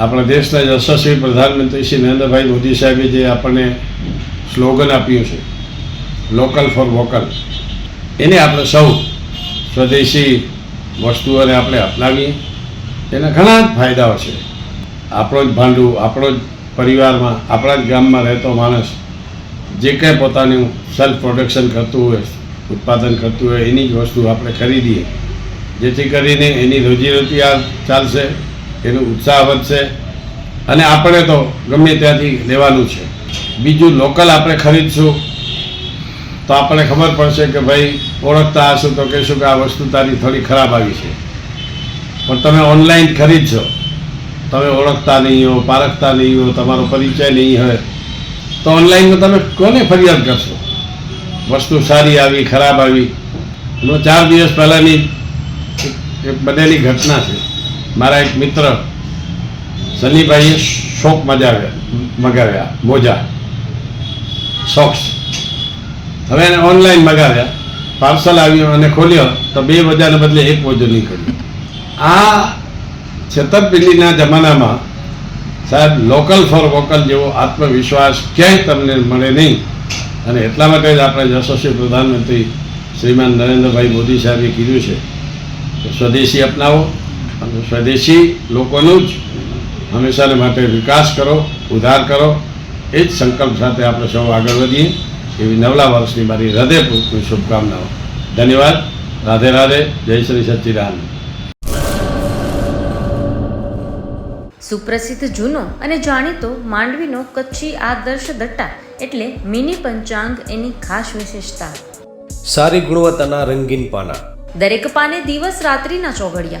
આપણા દેશના યશસ્વી પ્રધાનમંત્રી શ્રી નરેન્દ્રભાઈ મોદી સાહેબે જે આપણને સ્લોગન આપ્યું છે લોકલ ફોર વોકલ એને આપણે સૌ સ્વદેશી વસ્તુઓને આપણે અપનાવીએ. એના ઘણા જ ફાયદાઓ છે. આપણો જ ભાંડું, આપણો જ પરિવારમાં, આપણા જ ગામમાં રહેતો માણસ જે કંઈ પોતાનું સેલ્ફ પ્રોડક્શન કરતું હોય, ઉત્પાદન કરતું હોય, એની જ વસ્તુ આપણે ખરીદીએ. જેથી કરીને એની રોજીરોટી આ ચાલશે. એનો ઉત્સાહ વધશે અને આપણે તો ગમે ત્યાંથી લેવાનું છે. બીજું લોકલ આપણે ખરીદશું, તો આપણને ખબર પડશે કે ભાઈ ઓળખતા હશું તો કહેશું કે આ વસ્તુ તારી થોડી ખરાબ આવી છે. પણ તમે ઓનલાઈન ખરીદશો, તમે ઓળખતા નહીં હો, પારખતા નહીં હો, તમારો પરિચય નહીં હોય, તો ઓનલાઈનમાં તમે કોને ફરિયાદ કરશો? વસ્તુ સારી આવી, ખરાબ આવી? એનો ચાર દિવસ પહેલાંની એક- બનેલી ઘટના છે. મારા એક મિત્ર સનીભાઈએ શોક મજાવ્યા, મગાવ્યા, મોજા સોક્સ હવે એને ઓનલાઈન મગાવ્યા પાર્સલ આવ્યું અને ખોલ્યો, તો બે મોજાને બદલે એક મોજો નીકળ્યો. આ છેતરપિંડીના જમાનામાં સાહેબ લોકલ ફોર વોકલ જેવો આત્મવિશ્વાસ ક્યાંય તમને મળે નહીં. અને એટલા માટે જ આપણે યશસ્વી પ્રધાનમંત્રી શ્રીમાન નરેન્દ્રભાઈ મોદી સાહેબે કીધું છે કે સ્વદેશી અપનાવો અને સ્વદેશી લોકોનું જ હંમેશાને માટે વિકાસ કરો ઉધાર કરો. એ જ સંકલ્પ સાથે આપણે સૌ આગળ વધીએ. એવી નવલા વર્ષની મારી હૃદયપૂર્વકની શુભકામનાઓ. ધન્યવાદ. રાધે રાધે. જય શ્રી સચ્ચિદાન સુપ્રસિદ્ધ જૂનો અને જાણીતો માંડવીનો કચ્છી આદર્શ દટ્ટા એટલે મિની પંચાંગ એની ખાસ વિશેષતા. સારી ગુણવત્તાના રંગીન પાના. દરેક પાને દિવસ રાત્રિના ચોઘડિયા.